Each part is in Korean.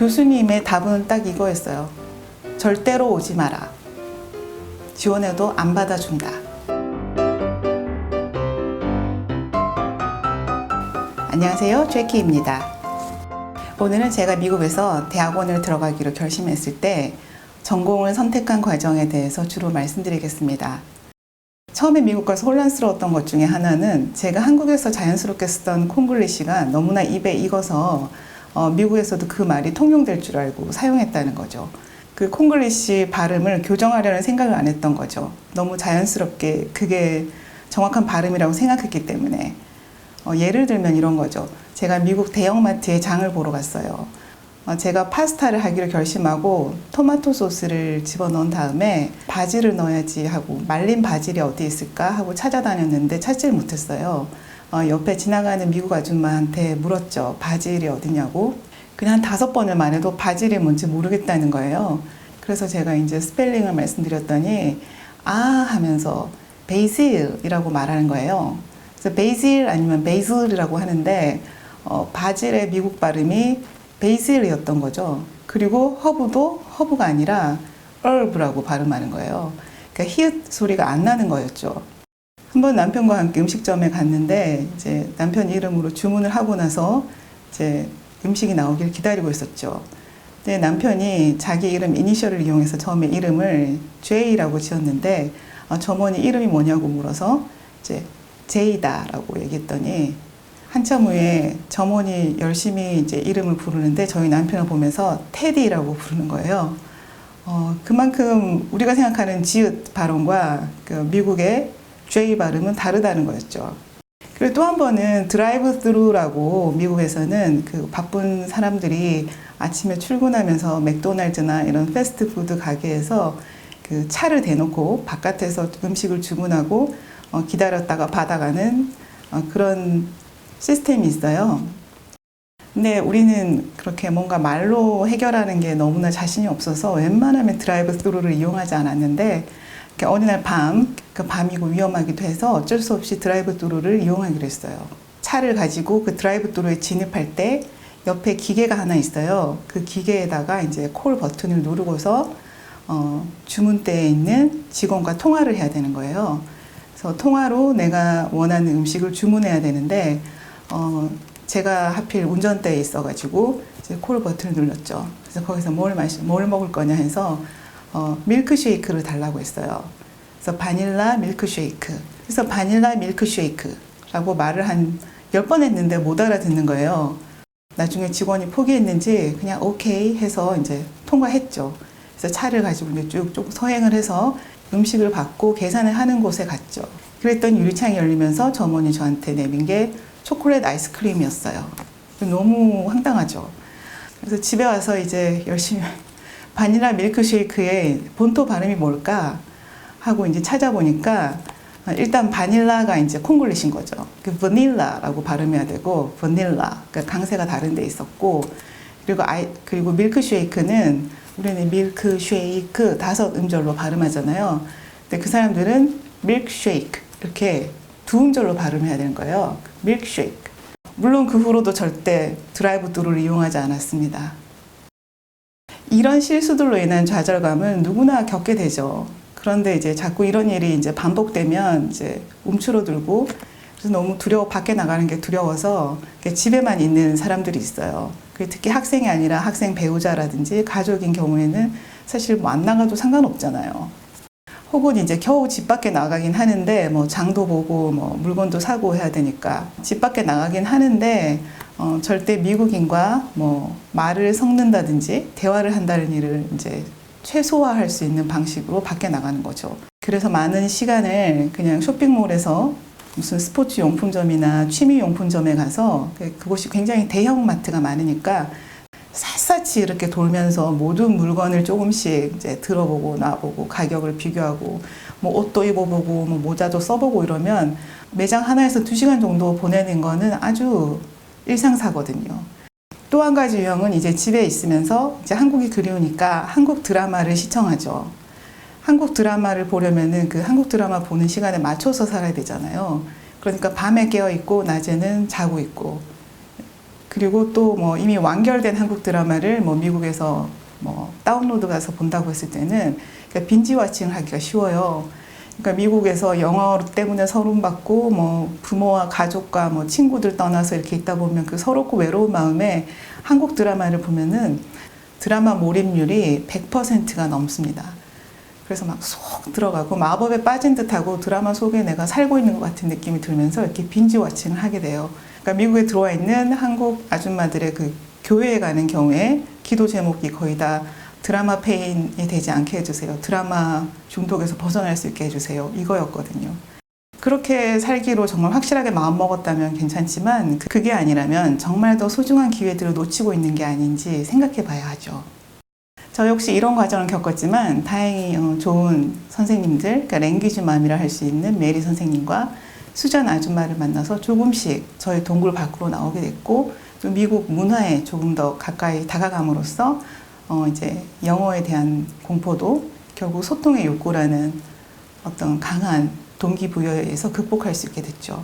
교수님의 답은 딱 이거였어요. 절대로 오지 마라. 지원해도 안 받아준다. 안녕하세요. 제키입니다. 오늘은 제가 미국에서 대학원을 들어가기로 결심했을 때 전공을 선택한 과정에 대해서 주로 말씀드리겠습니다. 처음에 미국 가서 혼란스러웠던 것 중에 하나는 제가 한국에서 자연스럽게 쓰던 콩글리시가 너무나 입에 익어서 어, 미국에서도 그 말이 통용될 줄 알고 사용했다는 거죠. 그 콩글리시 발음을 교정하려는 생각을 안 했던 거죠. 너무 자연스럽게 그게 정확한 발음이라고 생각했기 때문에. 어, 예를 들면 이런 거죠. 제가 미국 대형마트에 장을 보러 갔어요. 어, 제가 파스타를 하기로 결심하고 토마토 소스를 집어넣은 다음에 바질을 넣어야지 하고 말린 바질이 어디 있을까 하고 찾아다녔는데 찾지를 못했어요. 어, 옆에 지나가는 미국 아줌마한테 물었죠. 바질이 어디냐고. 그냥 한 다섯 번을 말해도 바질이 뭔지 모르겠다는 거예요. 그래서 제가 이제 스펠링을 말씀드렸더니 아 하면서 베이실이라고 말하는 거예요. 그래서 베이실 아니면 베이슬이라고 하는데 어, 바질의 미국 발음이 베이실이었던 거죠. 그리고 허브도 허브가 아니라 herb라고 발음하는 거예요. 그러니까 히읗 소리가 안 나는 거였죠. 한번 남편과 함께 음식점에 갔는데 이제 남편 이름으로 주문을 하고 나서 이제 음식이 나오길 기다리고 있었죠. 근데 남편이 자기 이름 이니셜을 이용해서 처음에 이름을 J라고 지었는데 어, 점원이 이름이 뭐냐고 물어서 이제 제이다라고 얘기했더니 한참 후에 점원이 열심히 이제 이름을 부르는데 저희 남편을 보면서 테디라고 부르는 거예요. 어, 그만큼 우리가 생각하는 지읒 발음과 그 미국의 J 발음은 다르다는 거였죠. 그리고 또 한 번은 드라이브 스루라고 미국에서는 그 바쁜 사람들이 아침에 출근하면서 맥도날드나 이런 패스트푸드 가게에서 그 차를 대놓고 바깥에서 음식을 주문하고 어, 기다렸다가 받아가는 어, 그런 시스템이 있어요. 근데 우리는 그렇게 뭔가 말로 해결하는 게 너무나 자신이 없어서 웬만하면 드라이브 스루를 이용하지 않았는데 어느 날 밤, 그 밤이고 위험하기도 해서 어쩔 수 없이 드라이브 스루를 이용하기로 했어요. 차를 가지고 그 드라이브 스루에 진입할 때 옆에 기계가 하나 있어요. 그 기계에다가 이제 콜 버튼을 누르고서 어, 주문대에 있는 직원과 통화를 해야 되는 거예요. 그래서 통화로 내가 원하는 음식을 주문해야 되는데 어, 제가 하필 운전대에 있어가지고 이제 콜 버튼을 눌렀죠. 그래서 거기서 뭘 마시, 뭘 먹을 거냐 해서 어, 밀크쉐이크를 달라고 했어요. 그래서 바닐라 밀크쉐이크. 그래서 바닐라 밀크쉐이크라고 말을 한 열 번 했는데 못 알아듣는 거예요. 나중에 직원이 포기했는지 그냥 오케이 해서 이제 통과했죠. 그래서 차를 가지고 이제 쭉쭉 서행을 해서 음식을 받고 계산을 하는 곳에 갔죠. 그랬더니 유리창이 열리면서 점원이 저한테 내민 게 초콜릿 아이스크림이었어요. 너무 황당하죠. 그래서 집에 와서 이제 열심히 바닐라 밀크쉐이크의 본토 발음이 뭘까 하고 이제 찾아보니까 일단 바닐라가 이제 콩글리시인 거죠. 그 버닐라라고 발음해야 되고 버닐라 그러니까 강세가 다른 데 있었고 그리고 아이 그리고 밀크쉐이크는 우리는 밀크쉐이크 다섯 음절로 발음하잖아요. 근데 그 사람들은 밀크쉐이크 이렇게 두 음절로 발음해야 되는 거예요. 밀크쉐이크. 물론 그 후로도 절대 드라이브 뚜루를 이용하지 않았습니다. 이런 실수들로 인한 좌절감은 누구나 겪게 되죠. 그런데 이제 자꾸 이런 일이 이제 반복되면 이제 움츠러들고 그래서 너무 두려워 밖에 나가는 게 두려워서 집에만 있는 사람들이 있어요. 특히 학생이 아니라 학생 배우자라든지 가족인 경우에는 사실 뭐 안 나가도 상관없잖아요. 혹은 이제 겨우 집 밖에 나가긴 하는데 뭐 장도 보고 뭐 물건도 사고 해야 되니까 집 밖에 나가긴 하는데 어, 절대 미국인과 뭐 말을 섞는다든지 대화를 한다는 일을 이제 최소화할 수 있는 방식으로 밖에 나가는 거죠. 그래서 많은 시간을 그냥 쇼핑몰에서 무슨 스포츠 용품점이나 취미 용품점에 가서 그곳이 굉장히 대형 마트가 많으니까 샅샅이 이렇게 돌면서 모든 물건을 조금씩 이제 들어보고 놔보고 가격을 비교하고 뭐 옷도 입어보고 뭐 모자도 써보고 이러면 매장 하나에서 두 시간 정도 보내는 거는 아주 일상사거든요. 또 한 가지 유형은 이제 집에 있으면서 이제 한국이 그리우니까 한국 드라마를 시청하죠. 한국 드라마를 보려면은 그 한국 드라마 보는 시간에 맞춰서 살아야 되잖아요. 그러니까 밤에 깨어 있고 낮에는 자고 있고 그리고 또 뭐 이미 완결된 한국 드라마를 뭐 미국에서 뭐 다운로드 가서 본다고 했을 때는 그러니까 빈지 와칭을 하기가 쉬워요. 그러니까 미국에서 영어 때문에 서름받고 뭐 부모와 가족과 뭐 친구들 떠나서 이렇게 있다 보면 그 서럽고 외로운 마음에 한국 드라마를 보면은 드라마 몰입률이 100%가 넘습니다. 그래서 막속 들어가고 마법에 빠진 듯하고 드라마 속에 내가 살고 있는 것 같은 느낌이 들면서 이렇게 빈지 워칭을 하게 돼요. 그러니까 미국에 들어와 있는 한국 아줌마들의 그 교회에 가는 경우에 기도 제목이 거의 다 드라마 페인이 되지 않게 해주세요. 드라마 중독에서 벗어날 수 있게 해주세요. 이거였거든요. 그렇게 살기로 정말 확실하게 마음먹었다면 괜찮지만 그게 아니라면 정말 더 소중한 기회들을 놓치고 있는 게 아닌지 생각해 봐야 하죠. 저 역시 이런 과정을 겪었지만 다행히 어, 좋은 선생님들, 그러니까 랭귀지 맘이라 할 수 있는 메리 선생님과 수잔 아줌마를 만나서 조금씩 저의 동굴 밖으로 나오게 됐고 좀 미국 문화에 조금 더 가까이 다가감으로써 어 이제 영어에 대한 공포도 결국 소통의 욕구라는 어떤 강한 동기부여에 의해서 극복할 수 있게 됐죠.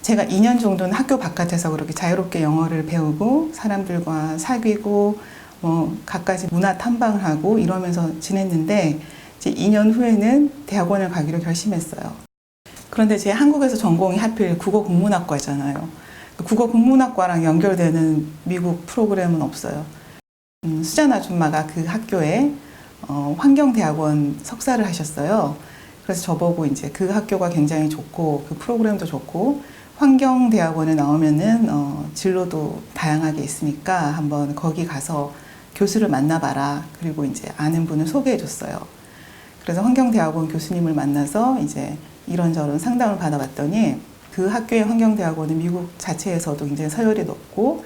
제가 2년 정도는 학교 바깥에서 그렇게 자유롭게 영어를 배우고 사람들과 사귀고 뭐 갖가지 문화 탐방을 하고 이러면서 지냈는데 이제 2년 후에는 대학원을 가기로 결심했어요. 그런데 제 한국에서 전공이 하필 국어 국문학과잖아요. 국어 국문학과랑 연결되는 미국 프로그램은 없어요. 음, 수잔 아줌마가 그 학교에 어, 환경대학원 석사를 하셨어요. 그래서 저보고 이제 그 학교가 굉장히 좋고 그 프로그램도 좋고 환경대학원에 나오면은 어, 진로도 다양하게 있으니까 한번 거기 가서 교수를 만나봐라. 그리고 이제 아는 분을 소개해줬어요. 그래서 환경대학원 교수님을 만나서 이제 이런저런 상담을 받아봤더니 그 학교의 환경대학원은 미국 자체에서도 굉장히 서열이 높고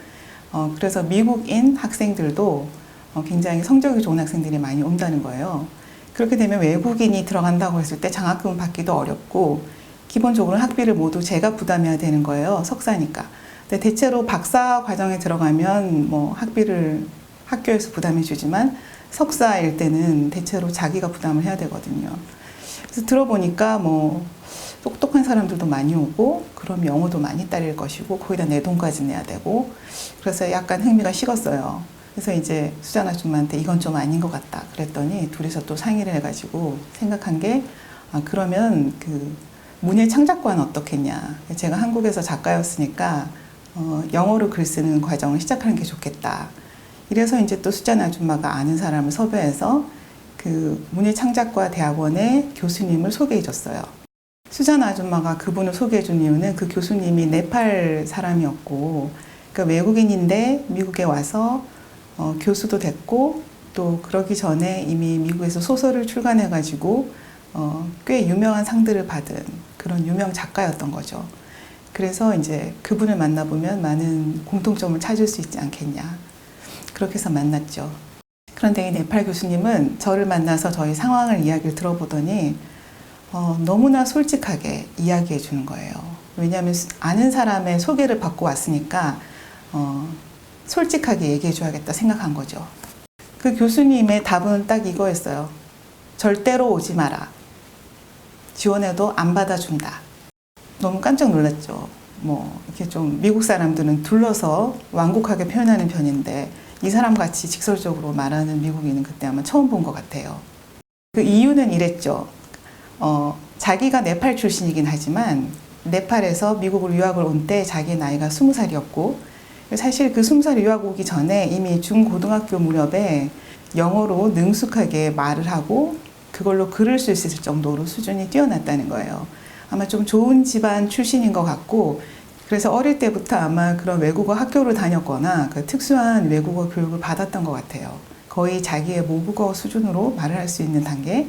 어, 그래서 미국인 학생들도 어, 굉장히 성적이 좋은 학생들이 많이 온다는 거예요. 그렇게 되면 외국인이 들어간다고 했을 때 장학금을 받기도 어렵고 기본적으로 학비를 모두 제가 부담해야 되는 거예요. 석사니까. 근데 대체로 박사 과정에 들어가면 뭐 학비를 학교에서 부담해 주지만 석사일 때는 대체로 자기가 부담을 해야 되거든요. 그래서 들어보니까 뭐 똑똑한 사람들도 많이 오고 그럼 영어도 많이 따릴 것이고 거기다 내 돈까지 내야 되고 그래서 약간 흥미가 식었어요. 그래서 이제 수잔 아줌마한테 이건 좀 아닌 것 같다 그랬더니 둘이서 또 상의를 해가지고 생각한 게 아, 그러면 그 문예 창작과는 어떻겠냐. 제가 한국에서 작가였으니까 어, 영어로 글 쓰는 과정을 시작하는 게 좋겠다. 이래서 이제 또 수잔 아줌마가 아는 사람을 섭외해서 그 문예창작과 대학원의 교수님을 소개해 줬어요. 수잔 아줌마가 그분을 소개해 준 이유는 그 교수님이 네팔 사람이었고, 그러니까 외국인인데 미국에 와서 어, 교수도 됐고, 또 그러기 전에 이미 미국에서 소설을 출간해 가지고 어, 꽤 유명한 상들을 받은 그런 유명 작가였던 거죠. 그래서 이제 그분을 만나보면 많은 공통점을 찾을 수 있지 않겠냐. 그렇게 해서 만났죠. 그런데 이 네팔 교수님은 저를 만나서 저희 상황을 이야기를 들어보더니 어, 너무나 솔직하게 이야기해 주는 거예요. 왜냐하면 아는 사람의 소개를 받고 왔으니까 어, 솔직하게 얘기해 줘야겠다 생각한 거죠. 그 교수님의 답은 딱 이거였어요. 절대로 오지 마라. 지원해도 안 받아준다. 너무 깜짝 놀랐죠. 뭐 이렇게 좀 미국 사람들은 둘러서 완곡하게 표현하는 편인데 이 사람 같이 직설적으로 말하는 미국인은 그때 아마 처음 본 것 같아요. 그 이유는 이랬죠. 어, 자기가 네팔 출신이긴 하지만 네팔에서 미국으로 유학을 온 때 자기 나이가 스무 살이었고 사실 그 스무 살 유학 오기 전에 이미 중고등학교 무렵에 영어로 능숙하게 말을 하고 그걸로 글을 쓸 수 있을 정도로 수준이 뛰어났다는 거예요. 아마 좀 좋은 집안 출신인 것 같고 그래서 어릴 때부터 아마 그런 외국어 학교를 다녔거나 그 특수한 외국어 교육을 받았던 것 같아요. 거의 자기의 모국어 수준으로 말을 할 수 있는 단계.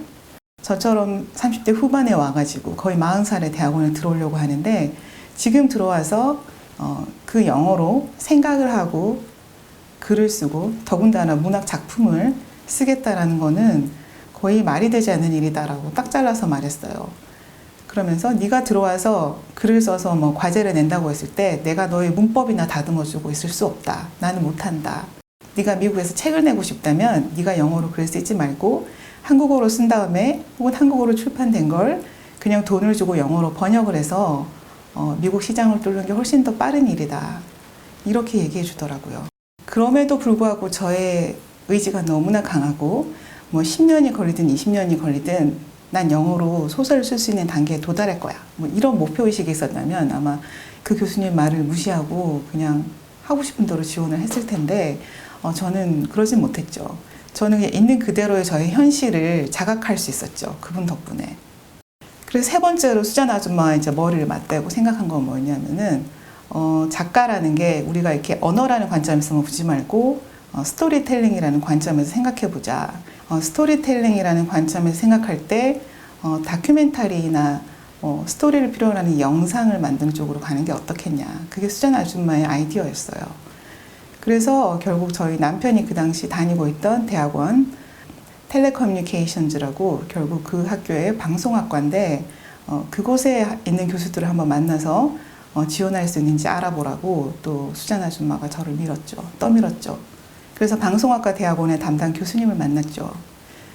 저처럼 30대 후반에 와가지고 거의 40살에 대학원을 들어오려고 하는데 지금 들어와서 어, 그 영어로 생각을 하고 글을 쓰고 더군다나 문학 작품을 쓰겠다라는 거는 거의 말이 되지 않는 일이다라고 딱 잘라서 말했어요. 그러면서 네가 들어와서 글을 써서 뭐 과제를 낸다고 했을 때 내가 너의 문법이나 다듬어주고 있을 수 없다. 나는 못한다. 네가 미국에서 책을 내고 싶다면 네가 영어로 글 쓰지 말고 한국어로 쓴 다음에 혹은 한국어로 출판된 걸 그냥 돈을 주고 영어로 번역을 해서 어, 미국 시장을 뚫는 게 훨씬 더 빠른 일이다. 이렇게 얘기해 주더라고요. 그럼에도 불구하고 저의 의지가 너무나 강하고 뭐 10년이 걸리든 20년이 걸리든 난 영어로 소설을 쓸 수 있는 단계에 도달할 거야. 뭐 이런 목표 의식이 있었다면 아마 그 교수님 말을 무시하고 그냥 하고 싶은 대로 지원을 했을 텐데 어, 저는 그러진 못했죠. 저는 그냥 있는 그대로의 저의 현실을 자각할 수 있었죠. 그분 덕분에. 그래서 세 번째로 수잔 아줌마 이제 머리를 맞대고 생각한 건 뭐냐면은 어, 작가라는 게 우리가 이렇게 언어라는 관점에서만 보지 말고 어, 스토리텔링이라는 관점에서 생각해 보자. 어, 스토리텔링이라는 관점에서 생각할 때 어, 다큐멘터리나 어, 스토리를 필요로 하는 영상을 만드는 쪽으로 가는 게 어떻겠냐. 그게 수잔 아줌마의 아이디어였어요. 그래서 결국 저희 남편이 그 당시 다니고 있던 대학원 텔레커뮤니케이션즈라고 결국 그 학교의 방송학과인데 어, 그곳에 있는 교수들을 한번 만나서 어, 지원할 수 있는지 알아보라고 또 수잔 아줌마가 저를 밀었죠. 떠밀었죠. 그래서 방송학과 대학원의 담당 교수님을 만났죠.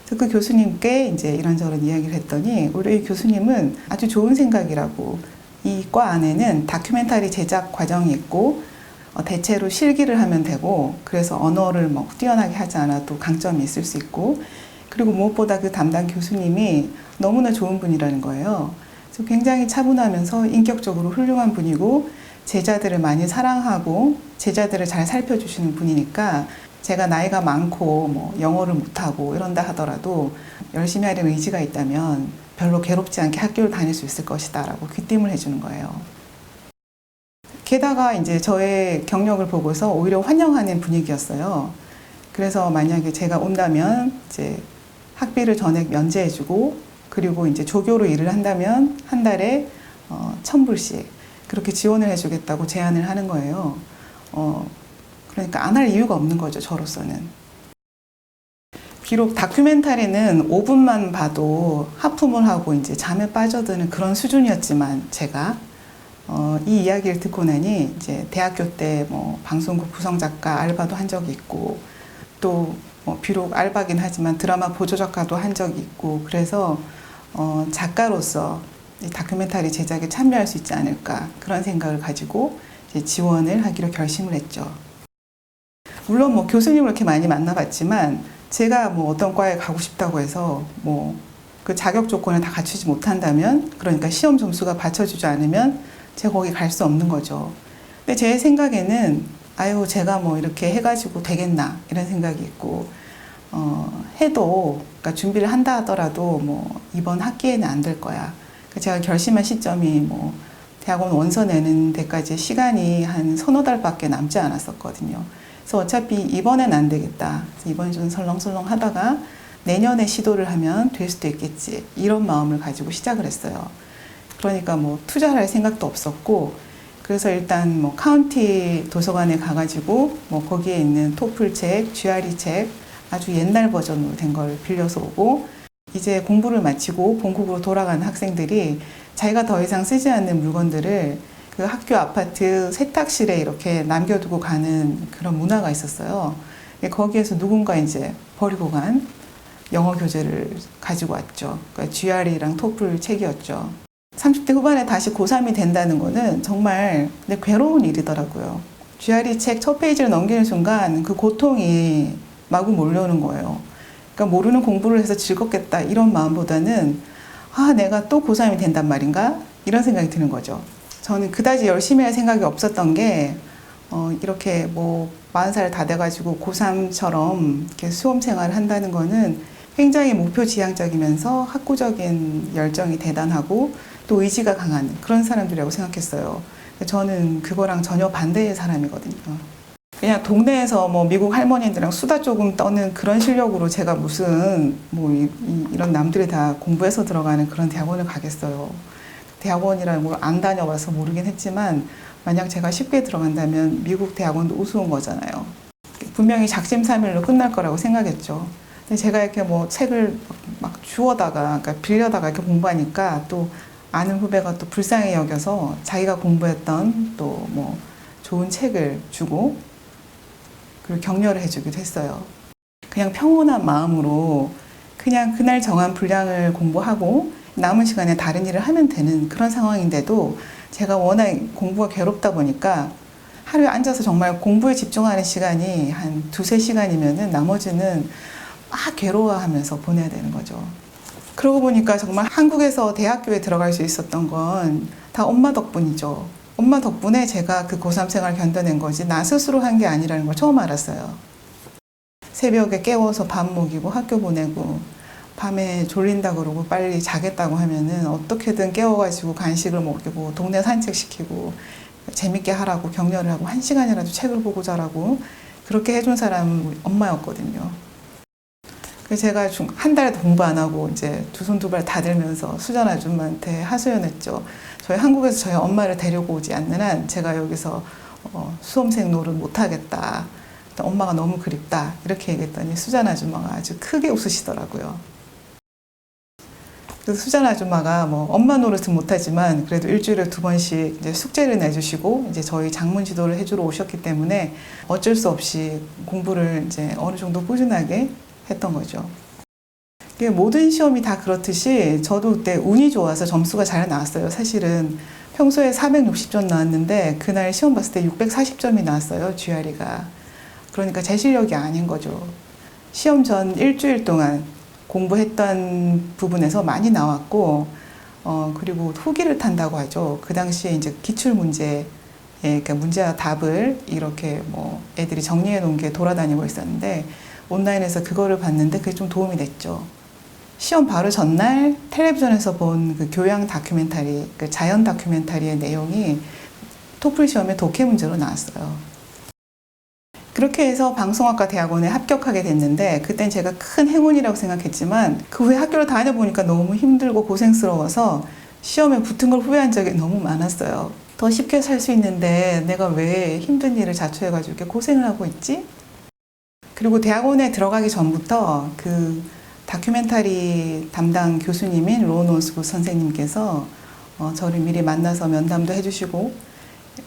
그래서 그 교수님께 이제 이런저런 이야기를 했더니 우리 이 교수님은 아주 좋은 생각이라고 이 과 안에는 다큐멘터리 제작 과정이 있고 어, 대체로 실기를 하면 되고 그래서 언어를 뭐 뛰어나게 하지 않아도 강점이 있을 수 있고 그리고 무엇보다 그 담당 교수님이 너무나 좋은 분이라는 거예요. 그래서 굉장히 차분하면서 인격적으로 훌륭한 분이고 제자들을 많이 사랑하고 제자들을 잘 살펴주시는 분이니까 제가 나이가 많고 뭐 영어를 못하고 이런다 하더라도 열심히 하려는 의지가 있다면 별로 괴롭지 않게 학교를 다닐 수 있을 것이다 라고 귀띔을 해주는 거예요. 게다가 이제 저의 경력을 보고서 오히려 환영하는 분위기였어요. 그래서 만약에 제가 온다면 이제 학비를 전액 면제해주고 그리고 이제 조교로 일을 한다면 한 달에 어, 천 불씩 그렇게 지원을 해주겠다고 제안을 하는 거예요. 어, 그러니까 안 할 이유가 없는 거죠, 저로서는. 비록 다큐멘터리는 5분만 봐도 하품을 하고 이제 잠에 빠져드는 그런 수준이었지만 제가 어, 이 이야기를 듣고 나니 이제 대학교 때 뭐 방송국 구성 작가 알바도 한 적이 있고 또 뭐 비록 알바긴 하지만 드라마 보조 작가도 한 적이 있고 그래서 어, 작가로서 이 다큐멘터리 제작에 참여할 수 있지 않을까 그런 생각을 가지고 지원을 하기로 결심을 했죠. 물론 뭐 교수님을 이렇게 많이 만나봤지만 제가 뭐 어떤 과에 가고 싶다고 해서 뭐 그 자격 조건을 다 갖추지 못한다면 그러니까 시험 점수가 받쳐주지 않으면 제가 거기 갈 수 없는 거죠. 근데 제 생각에는 아유 제가 뭐 이렇게 해가지고 되겠나 이런 생각이 있고 어, 해도 그러니까 준비를 한다 하더라도 뭐 이번 학기에는 안 될 거야. 그러니까 제가 결심한 시점이 뭐 대학원 원서 내는 데까지 시간이 한 서너 달밖에 남지 않았었거든요. 그래서 어차피 이번엔 안 되겠다. 이번 좀 설렁설렁 하다가 내년에 시도를 하면 될 수도 있겠지. 이런 마음을 가지고 시작을 했어요. 그러니까 뭐 투자할 생각도 없었고 그래서 일단 뭐 카운티 도서관에 가가지고 뭐 거기에 있는 토플 책, GRE 책 아주 옛날 버전으로 된 걸 빌려서 오고 이제 공부를 마치고 본국으로 돌아가는 학생들이 자기가 더 이상 쓰지 않는 물건들을 그 학교 아파트 세탁실에 이렇게 남겨두고 가는 그런 문화가 있었어요. 거기에서 누군가 이제 버리고 간 영어 교재를 가지고 왔죠. 그러니까 GRE랑 토플 책이었죠. 30대 후반에 다시 고3이 된다는 거는 정말 근데 괴로운 일이더라고요. GRE 책 첫 페이지를 넘기는 순간 그 고통이 마구 몰려오는 거예요. 그러니까 모르는 공부를 해서 즐겁겠다 이런 마음보다는 아 내가 또 고3이 된단 말인가 이런 생각이 드는 거죠. 저는 그다지 열심히 할 생각이 없었던 게 어, 이렇게 뭐 40살 다 돼가지고 고3처럼 이렇게 수험 생활을 한다는 거는 굉장히 목표 지향적이면서 학구적인 열정이 대단하고 또 의지가 강한 그런 사람들이라고 생각했어요. 저는 그거랑 전혀 반대의 사람이거든요. 그냥 동네에서 뭐 미국 할머니들이랑 수다 조금 떠는 그런 실력으로 제가 무슨 뭐 이, 이, 런 남들이 다 공부해서 들어가는 그런 대학원을 가겠어요. 대학원이라는 걸 안 다녀봐서 모르긴 했지만 만약 제가 쉽게 들어간다면 미국 대학원도 우스운 거잖아요. 분명히 작심삼일로 끝날 거라고 생각했죠. 근데 제가 이렇게 뭐 책을 막 주워다가, 그러니까 빌려다가 이렇게 공부하니까 또 아는 후배가 또 불쌍히 여겨서 자기가 공부했던 또 뭐 좋은 책을 주고 그리고 격려를 해주기도 했어요. 그냥 평온한 마음으로 그냥 그날 정한 분량을 공부하고 남은 시간에 다른 일을 하면 되는 그런 상황인데도 제가 워낙 공부가 괴롭다 보니까 하루에 앉아서 정말 공부에 집중하는 시간이 한 두세 시간이면은 나머지는 막 괴로워하면서 보내야 되는 거죠. 그러고 보니까 정말 한국에서 대학교에 들어갈 수 있었던 건 다 엄마 덕분이죠. 엄마 덕분에 제가 그 고3 생활 견뎌낸 거지 나 스스로 한 게 아니라는 걸 처음 알았어요. 새벽에 깨워서 밥 먹이고 학교 보내고 밤에 졸린다 그러고 빨리 자겠다고 하면은 어떻게든 깨워가지고 간식을 먹이고 동네 산책시키고 재밌게 하라고 격려를 하고 한 시간이라도 책을 보고 자라고 그렇게 해준 사람은 엄마였거든요. 그래서 제가 중- 한 달에 공부 안 하고 이제 두 손 두 발 다 들면서 수전 아줌마한테 하소연했죠. 저희 한국에서 저희 엄마를 데리고 오지 않는 한 제가 여기서 어, 수험생 노릇 못 하겠다. 엄마가 너무 그립다. 이렇게 얘기했더니 수잔 아줌마가 아주 크게 웃으시더라고요. 그래서 수잔 아줌마가 뭐 엄마 노릇은 못하지만 그래도 일주일에 두 번씩 이제 숙제를 내주시고 이제 저희 장문 지도를 해주러 오셨기 때문에 어쩔 수 없이 공부를 이제 어느 정도 꾸준하게 했던 거죠. 모든 시험이 다 그렇듯이 저도 그때 운이 좋아서 점수가 잘 나왔어요. 사실은 평소에 460점 나왔는데 그날 시험 봤을 때 640점이 나왔어요. GRE가. 그러니까 제 실력이 아닌 거죠. 시험 전 일주일 동안 공부했던 부분에서 많이 나왔고, 어, 그리고 후기를 탄다고 하죠. 그 당시에 이제 기출 문제, 예, 그러니까 문제와 답을 이렇게 뭐 애들이 정리해 놓은 게 돌아다니고 있었는데, 온라인에서 그거를 봤는데 그게 좀 도움이 됐죠. 시험 바로 전날 텔레비전에서 본 그 교양 다큐멘터리, 그 자연 다큐멘터리의 내용이 토플 시험에 독해 문제로 나왔어요. 그렇게 해서 방송학과 대학원에 합격하게 됐는데 그땐 제가 큰 행운이라고 생각했지만 그 후에 학교를 다녀보니까 너무 힘들고 고생스러워서 시험에 붙은 걸 후회한 적이 너무 많았어요. 더 쉽게 살 수 있는데 내가 왜 힘든 일을 자초해가지고 이렇게 고생을 하고 있지? 그리고 대학원에 들어가기 전부터 그 다큐멘터리 담당 교수님인 론 오스구 선생님께서 어, 저를 미리 만나서 면담도 해주시고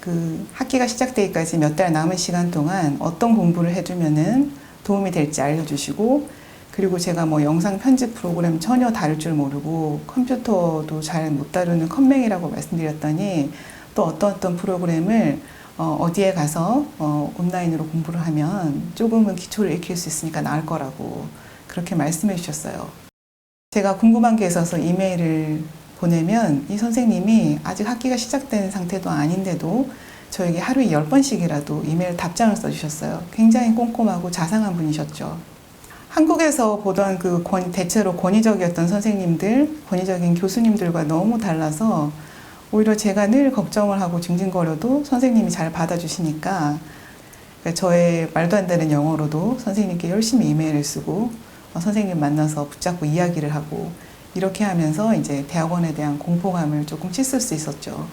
그 학기가 시작되기까지 몇 달 남은 시간 동안 어떤 공부를 해두면은 도움이 될지 알려주시고 그리고 제가 뭐 영상 편집 프로그램 전혀 다룰 줄 모르고 컴퓨터도 잘 못 다루는 컴맹이라고 말씀드렸더니 또 어떤 어떤 프로그램을 어, 어디에 가서 어, 온라인으로 공부를 하면 조금은 기초를 익힐 수 있으니까 나을 거라고 그렇게 말씀해 주셨어요. 제가 궁금한 게 있어서 이메일을 보내면 이 선생님이 아직 학기가 시작된 상태도 아닌데도 저에게 하루에 10번씩이라도 이메일 답장을 써주셨어요. 굉장히 꼼꼼하고 자상한 분이셨죠. 한국에서 보던 그 권, 대체로 권위적이었던 선생님들, 권위적인 교수님들과 너무 달라서 오히려 제가 늘 걱정을 하고 징징거려도 선생님이 잘 받아주시니까 그러니까 저의 말도 안 되는 영어로도 선생님께 열심히 이메일을 쓰고 어, 선생님 만나서 붙잡고 이야기를 하고 이렇게 하면서 이제 대학원에 대한 공포감을 조금 씻을 수 있었죠.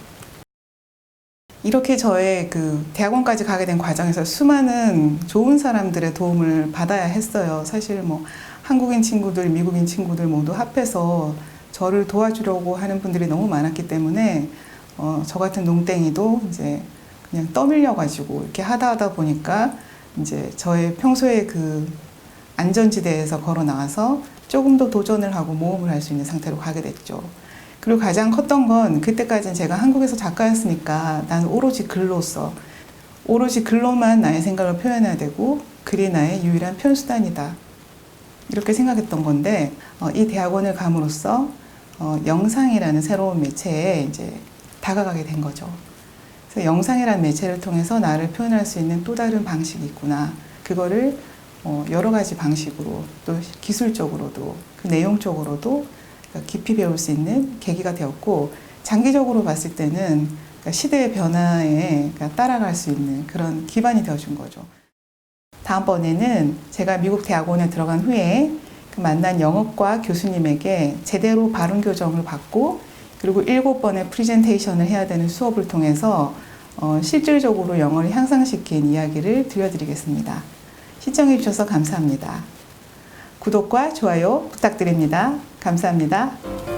이렇게 저의 그 대학원까지 가게 된 과정에서 수많은 좋은 사람들의 도움을 받아야 했어요. 사실 뭐 한국인 친구들, 미국인 친구들 모두 합해서 저를 도와주려고 하는 분들이 너무 많았기 때문에 어, 저 같은 농땡이도 이제 그냥 떠밀려 가지고 이렇게 하다 하다 보니까 이제 저의 평소에 그 안전지대에서 걸어 나와서 조금 더 도전을 하고 모험을 할 수 있는 상태로 가게 됐죠. 그리고 가장 컸던 건 그때까지는 제가 한국에서 작가였으니까 나는 오로지 글로써 오로지 글로만 나의 생각을 표현해야 되고 글이 나의 유일한 표현 수단이다. 이렇게 생각했던 건데 어, 이 대학원을 감으로써 어, 영상이라는 새로운 매체에 이제 다가가게 된 거죠. 그래서 영상이라는 매체를 통해서 나를 표현할 수 있는 또 다른 방식이 있구나. 그거를 어, 여러 가지 방식으로 또 기술적으로도 그 내용적으로도 그러니까 깊이 배울 수 있는 계기가 되었고 장기적으로 봤을 때는 그러니까 시대의 변화에 그러니까 따라갈 수 있는 그런 기반이 되어준 거죠. 다음번에는 제가 미국 대학원에 들어간 후에 그 만난 영어과 교수님에게 제대로 발음 교정을 받고 그리고 일곱 번의 프리젠테이션을 해야 되는 수업을 통해서 어, 실질적으로 영어를 향상시킨 이야기를 들려드리겠습니다. 시청해 주셔서 감사합니다. 구독과 좋아요 부탁드립니다. 감사합니다.